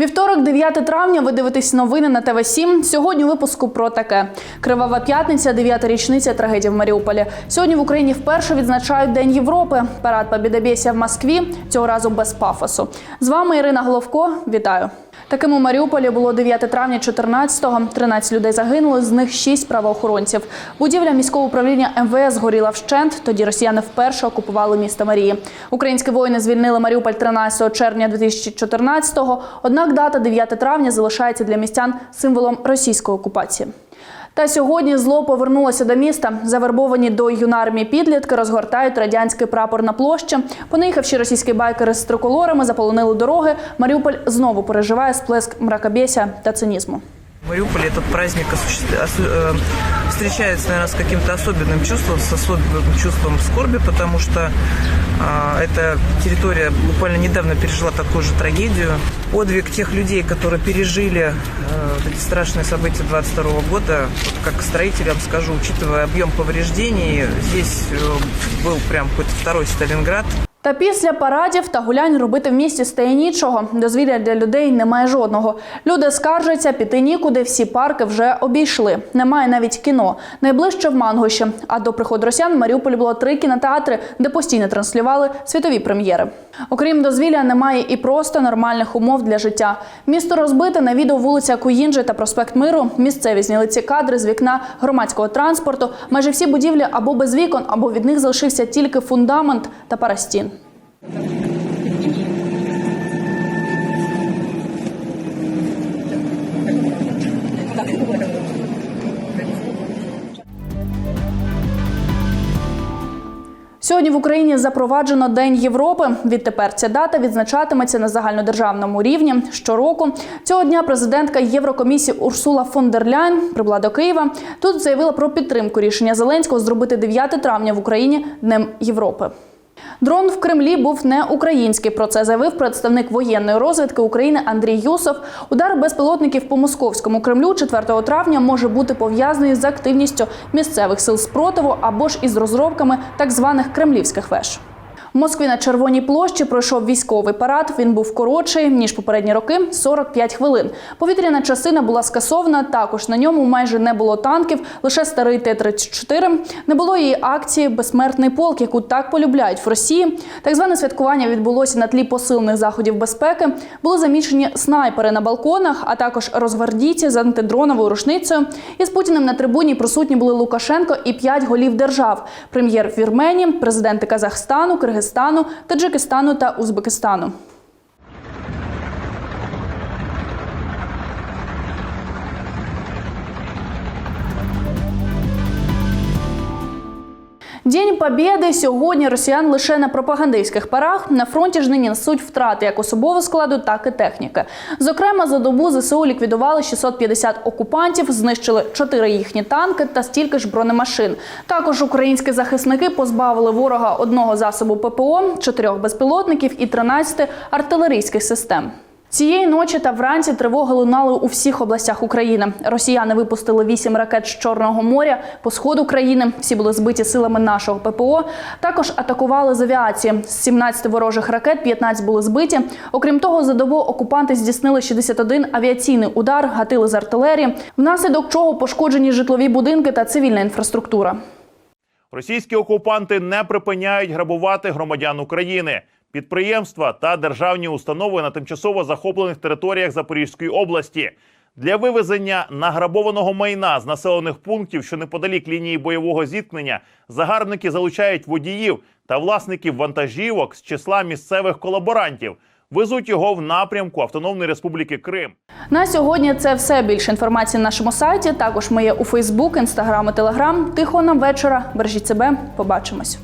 Вівторок, 9 травня. Ви дивитесь новини на ТВ 7 Сьогодні у випуску про таке: Кривава п'ятниця, 9-та річниця трагедії в Маріуполі. Сьогодні в Україні вперше відзначають День Європи. Парад Побєдобєсія в Москві цього разу без пафосу. З вами Ірина Головко. Вітаю. Таким у Маріуполі було 9 травня 14-го. 13 людей загинули, з них 6 правоохоронців. Будівля міського управління МВС горіла вщент. Тоді росіяни вперше окупували місто Марії. Українські воїни звільнили Маріуполь 13 червня 2014-го. Однак дата 9 травня залишається для містян символом російської окупації. Та сьогодні зло повернулося до міста. Завербовані до юнармії підлітки розгортають радянський прапор на площі. Понаїхавши російські байкери з триколорами, заполонили дороги. Маріуполь знову переживає сплеск мракобєсія та цинізму. В Мариуполе праздник осу- э, встречается, наверное, с каким-то особенным чувством, с особенным чувством скорби, потому что а, эта территория буквально недавно пережила такую же трагедию. Подвиг тех людей, которые пережили э, эти страшные события 22 года, как строителям скажу, учитывая объем повреждений, здесь э, был прям какой-то второй Сталинград. Та після парадів та гулянь робити в місті стає нічого. Дозвілля для людей немає жодного. Люди скаржаться, піти нікуди, всі парки вже обійшли. Немає навіть кіно. Найближче в Мангоші. А до приходу росіян в Маріуполі було три кінотеатри, де постійно транслювали світові прем'єри. Окрім дозвілля, немає і просто нормальних умов для життя. Місто розбите на відео вулиця Куїнджи та проспект Миру. Місцеві зняли ці кадри з вікна громадського транспорту. Майже всі будівлі або без вікон, або від них залишився тільки фундамент та пара стін. Сьогодні в Україні запроваджено День Європи. Відтепер ця дата відзначатиметься на загальнодержавному рівні щороку. Цього дня президентка Єврокомісії Урсула фон дер Ляйн прибула до Києва. Тут заявила про підтримку рішення Зеленського зробити 9 травня в Україні Днем Європи. Дрон в Кремлі був не український. Про це заявив представник воєнної розвідки України Андрій Юсов. Удар безпілотників по московському Кремлю 4 травня може бути пов'язаний з активністю місцевих сил спротиву або ж із розробками так званих кремлівських веж. Москві на Червоній площі пройшов військовий парад. Він був коротший ніж попередні роки 45 хвилин. Повітряна частина була скасована. Також на ньому майже не було танків, лише старий Т-34. Не було її акції Безсмертний полк, яку так полюбляють в Росії. Так зване святкування відбулося на тлі посилених заходів безпеки. Були замічені снайпери на балконах, а також розгвардійці з антидроновою рушницею. Із Путіним на трибуні присутні були Лукашенко і п'ять голів держав: прем'єр Вірменії, президенти Казахстану, Киргизстану, Таджикистану та Узбекистану. День Побєди сьогодні росіян лише на пропагандистських парах. На фронті ж нині несуть втрати як особового складу, так і техніки. Зокрема, за добу ЗСУ ліквідували 650 окупантів, знищили 4 їхні танки та стільки ж бронемашин. Також українські захисники позбавили ворога одного засобу ППО, чотирьох безпілотників і 13 артилерійських систем. Цієї ночі та вранці тривоги лунали у всіх областях України. Росіяни випустили вісім ракет з Чорного моря по сходу країни. Всі були збиті силами нашого ППО. Також атакували з авіації. З 17 ворожих ракет 15 були збиті. Окрім того, за добу окупанти здійснили 61 авіаційний удар, гатили з артилерії, внаслідок чого пошкоджені житлові будинки та цивільна інфраструктура. Російські окупанти не припиняють грабувати громадян України, підприємства та державні установи на тимчасово захоплених територіях Запорізької області. Для вивезення награбованого майна з населених пунктів, що неподалік лінії бойового зіткнення, загарбники залучають водіїв та власників вантажівок з числа місцевих колаборантів. Везуть його в напрямку Автономної Республіки Крим. На сьогодні це все. Більше інформації на нашому сайті. Також ми є у Фейсбук, Інстаграм і Телеграм. Тихо нам вечора. Бережіть себе. Побачимось.